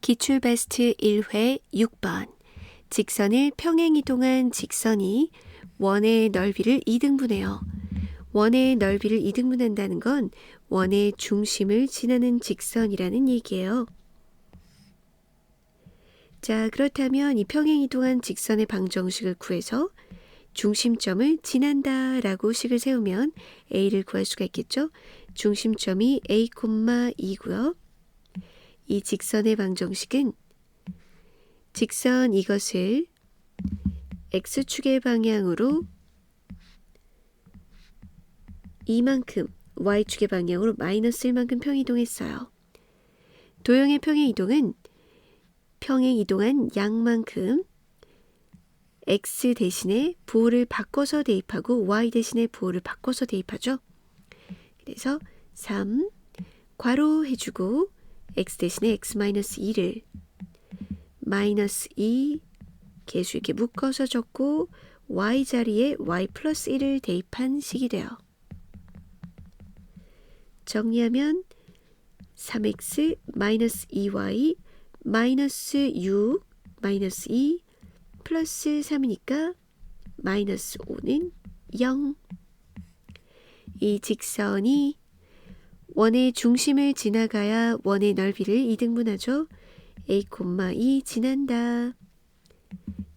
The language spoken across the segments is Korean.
기출 베스트 1회 6번. 직선을 평행이동한 직선이 원의 넓이를 2등분해요. 원의 넓이를 2등분한다는 건 원의 중심을 지나는 직선이라는 얘기예요. 자, 그렇다면 이 평행이동한 직선의 방정식을 구해서 중심점을 지난다 라고 식을 세우면 A를 구할 수가 있겠죠? 중심점이 A, 2고요. 이 직선의 방정식은 직선 이것을 x축의 방향으로 이만큼 y축의 방향으로 마이너스 1만큼 평이동했어요. 도형의 평행이동은 평행이동한 양만큼 x 대신에 부호를 바꿔서 대입하고 y 대신에 부호를 바꿔서 대입하죠. 그래서 3 괄호 해주고 x 대신에 x-2를 마이너스 2 계수 이렇게 묶어서 적고 y 자리에 y 플러스 1을 대입한 식이 돼요. 정리하면 3x 마이너스 2y 마이너스 6 마이너스 2 플러스 3이니까 마이너스 5는 0. 이 직선이 원의 중심을 지나가야 원의 넓이를 이등분하죠. a, 2 지난다.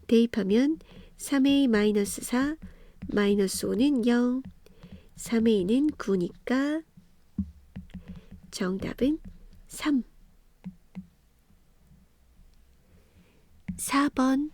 대입하면 3a 마이너스 4 마이너스 5는 0 3a는 9니까 정답은 3 4번